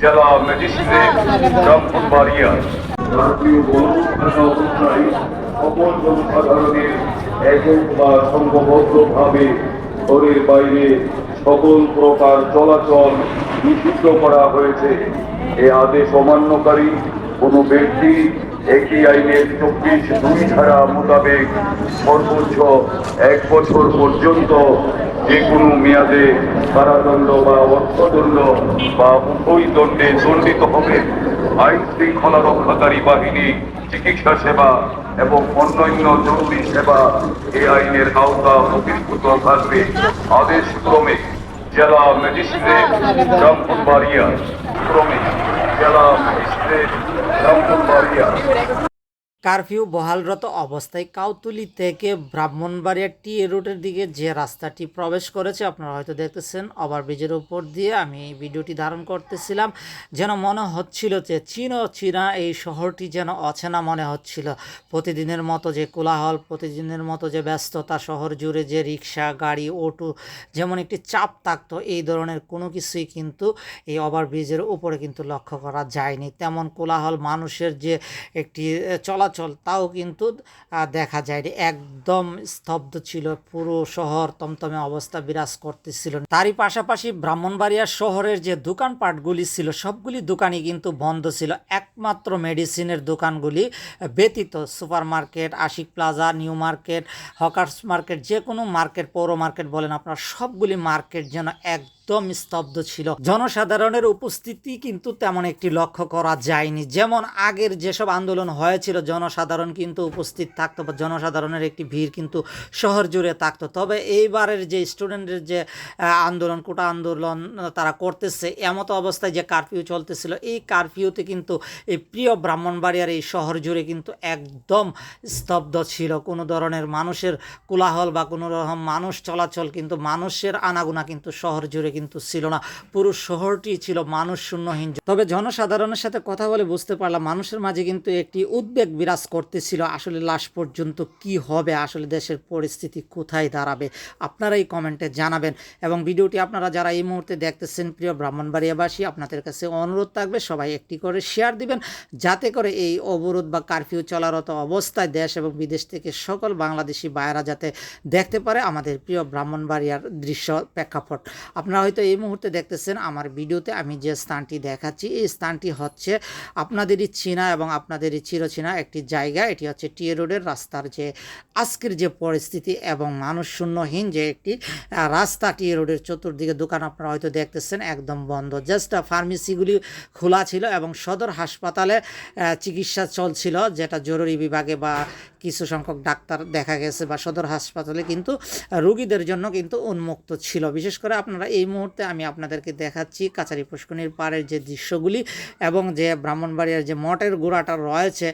জেলা ম্যাজিস্ট্রেট রামপুরবাড়িয়া জাতীয় গণশিক্ষা সকল জনসাধারণের বা সংঘবদ্ধভাবে ঘরের বাইরে সকল প্রকার চলাচল নিষিদ্ধ করা হয়েছে। এ আদেশ অমান্যকারী কোনো ব্যক্তি একই আইনের চব্বিশ দুই ধারা মোতাবেক সর্বোচ্চ এক বছর পর্যন্ত যে কোনো মেয়াদে কারাদণ্ড বা অর্থদণ্ড বা উভয় দণ্ডে দণ্ডিত হবে। আইন শৃঙ্খলা রক্ষাকারী বাহিনী, চিকিৎসা সেবা এবং অন্যান্য জরুরি সেবা এই আইনের আওতা বহির্ভূত থাকবে। আদেশ ক্রমে জেলা ম্যাজিস্ট্রেট রামপুরবাড়িয়া। ক্রমে জেলা ম্যাজিস্ট্রেট রামপুরবাড়িয়া। কারফিউ বহালরত অবস্থায় কাউতুলি থেকে ব্রাহ্মণবাড়িয়া টি এ রোডের দিকে যে রাস্তাটি প্রবেশ করেছে আপনারা হয়তো দেখতেছেন ওভারব্রিজের উপর দিয়ে আমি এই ভিডিওটি ধারণ করতেছিলাম। যেন মনে হচ্ছিল যে চীন ও চীনা এই শহরটি যেন অচেনা মনে হচ্ছিল। প্রতিদিনের মতো যে কোলাহল প্রতিদিনের মতো যে ব্যস্ততা শহর জুড়ে যে রিক্সা গাড়ি অটো যেমন একটি চাপ থাকতো এই ধরনের কোনো কিছুই কিন্তু এই ওভারব্রিজের উপরে কিন্তু লক্ষ্য করা যায়নি। তেমন কোলাহল মানুষের যে একটি আহ, চলাচল, তাও কিন্তু দেখা যায়নি একদম স্তব্ধ ছিল, পুরো শহর তমতমে অবস্থা বিরাজ করতেছিল। তারই পাশাপাশি ব্রাহ্মণবাড়িয়া শহরের যে দোকানপাটগুলি ছিল, সবগুলি দোকানই কিন্তু বন্ধ ছিল। একমাত্র মেডিসিনের দোকানগুলি ব্যতীত super market Ashiq plaza, new market, hawkers market যে কোনো মার্কেট, পৌর মার্কেট বলেন আপনারা, সবগুলি মার্কেট যেন একদম স্তব্ধ ছিল। জনসাধারণের উপস্থিতি কিন্তু তেমন একটি লক্ষ্য করা যায়নি। যেমন আগের যেসব আন্দোলন হয়েছিল, জনসাধারণ কিন্তু উপস্থিত থাকতো বা জনসাধারণের একটি ভিড় কিন্তু শহর জুড়ে থাকতো। তবে এইবারের যে স্টুডেন্টের যে আন্দোলন, কোটা আন্দোলন তারা করতেছে, এমত অবস্থায় যে কারফিউ চলতেছিল, এই কারফিউতে কিন্তু এই প্রিয় ব্রাহ্মণবাড়িয়ার এই শহর জুড়ে কিন্তু একদম স্তব্ধ ছিল। কোনো ধরনের মানুষের কোলাহল বা কোনো রকম মানুষ চলাচল কিন্তু, মানুষের আনাগোনা কিন্তু শহর জুড়ে কিন্তু ছিল না। পুরো শহরটি ছিল মানুষ শূন্যহীন তবে জনসাধারণের সাথে কথা বলে বুঝতে পারলাম, মানুষের মাঝে কিন্তু একটি উদ্বেগ বিরাজ করতেছিল। আসলে লাশ পর্যন্ত কি হবে? আসলে দেশের পরিস্থিতি কোথায় দাঁড়াবে? আপনারা এই কমেন্টে জানাবেন। এবং ভিডিওটি আপনারা যারা এই মুহূর্তে দেখতেছেন, প্রিয় ব্রাহ্মণবাড়িয়াবাসী, আপনাদের কাছে অনুরোধ থাকবে, সবাই একটি করে শেয়ার দিবেন। যাতে করে এই অবরোধ বা কারফিউ চলারত অবস্থায় দেশ এবং বিদেশ থেকে সকল বাংলাদেশি বায়রা যাতে দেখতে পারে আমাদের প্রিয় ব্রাহ্মণবাড়িয়ার দৃশ্য প্রেক্ষাপট। আপনারা হয়তো এই মুহূর্তে দেখতেছেন আমার ভিডিওতে আমি যে স্থানটি দেখাচ্ছি, এই স্থানটি হচ্ছে আপনাদেরই চীনা এবং আপনাদেরই চিরচীনা একটি জায়গা। এটি হচ্ছে টিএ রোডের রাস্তার যে আজকের যে পরিস্থিতি এবং মানুষ শূন্যহীন যে একটি রাস্তা টিএ রোডের চতুর্দিকে দোকান আপনারা হয়তো দেখতেছেন একদম বন্ধ। জাস্ট ফার্মেসিগুলি খোলা ছিল এবং সদর হাসপাতালে চিকিৎসা চলছিল, যেটা জরুরি বিভাগে বা কিছু সংখ্যক ডাক্তার দেখা গেছে বা সদর হাসপাতালে কিন্তু রোগীদের জন্য কিন্তু উন্মুক্ত ছিল। বিশেষ করে আপনারা এই মুহূর্তে আমি আপনাদেরকে দেখাচ্ছি কাছারি পুষ্কনির পাড়ের যে দৃশ্যগুলি এবং যে ব্রাহ্মণবাড়িয়ার যে মঠের গোড়াটা রয়েছে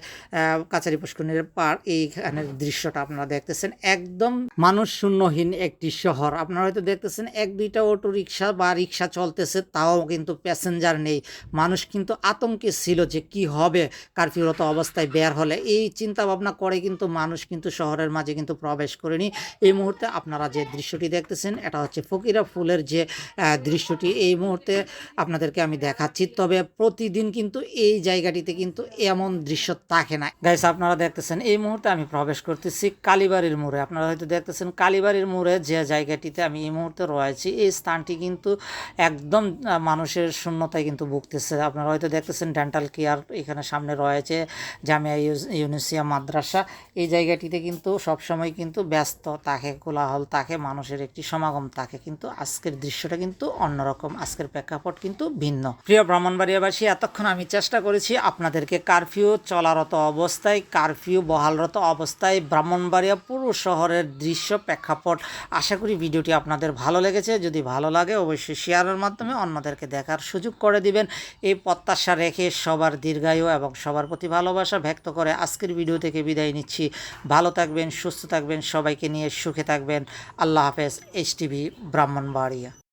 কাছারি পুষ্কনির পাড়, এইখানের দৃশ্যটা আপনারা দেখতেছেন। একদম মানুষ শূন্যহীন একটি শহর। আপনারা হয়তো দেখতেছেন এক, দুইটা অটো রিক্সা বা রিক্সা চলতেছে, তাও কিন্তু প্যাসেঞ্জার নেই। মানুষ কিন্তু আতঙ্কে ছিল যে কি হবে, কারফিউরত অবস্থায় বের হলে। এই চিন্তা ভাবনা করে কিন্তু মানুষ কিন্তু শহরের মাঝে কিন্তু প্রবেশ করেনি। এই মুহূর্তে আপনারা যে দৃশ্যটি দেখতেছেন, এটা হচ্ছে ফকিরা ফুলের যে দৃশ্যটি এই মুহূর্তে আপনাদেরকে আমি দেখাচ্ছি। তবে প্রতিদিন কিন্তু এই জায়গাটিতে কিন্তু এমন দৃশ্য থাকে না। গাইস আপনারা দেখতেছেন, এই মুহূর্তে আমি প্রবেশ করতেছি কালীবাড়ির মোড়ে। আপনারা হয়তো দেখতেছেন কালীবাড়ির মোড়ে যে জায়গাটিতে আমি এই মুহূর্তে রয়েছি, এই স্থানটি কিন্তু একদম মানুষের শূন্যতায় কিন্তু ভুগতেছে। আপনারা হয়তো দেখতেছেন ডেন্টাল কেয়ার এখানে সামনে রয়েছে, জামিয়া ইউনিসিয়া মাদ্রাসা। এই জায়গাটিতে কিন্তু সবসময় কিন্তু ব্যস্ত তাকে কোলাহল তাকে মানুষের একটি সমাগম তাকে কিন্তু আজকের দৃশ্যটা কিন্তু অন্যরকম। আজকের প্রেক্ষাপট কিন্তু ভিন্ন। প্রিয় ব্রাহ্মণবাড়িয়াবাসী, এতক্ষণ আমি চেষ্টা করেছি আপনাদেরকে কারফিউ চলারত অবস্থায়, কারফিউ বহালরত অবস্থায় ব্রাহ্মণবাড়িয়া পুরো শহরের দৃশ্য প্রেক্ষাপট। আশা করি ভিডিওটি আপনাদের ভালো লেগেছে। যদি ভালো লাগে, অবশ্যই শেয়ারের মাধ্যমে অন্যদেরকে দেখার সুযোগ করে দিবেন। এই প্রত্যাশা রেখে সবার দীর্ঘায়ু এবং সবার প্রতি ভালোবাসা ব্যক্ত করে আজকের ভিডিও থেকে বিদায় নিচ্ছি। ভালো থাকবেন, সুস্থ থাকবেন, সবাইকে নিয়ে সুখে থাকবেন। আল্লাহ হাফেজ এইচ টিভি ব্রাহ্মণবাড়িয়া।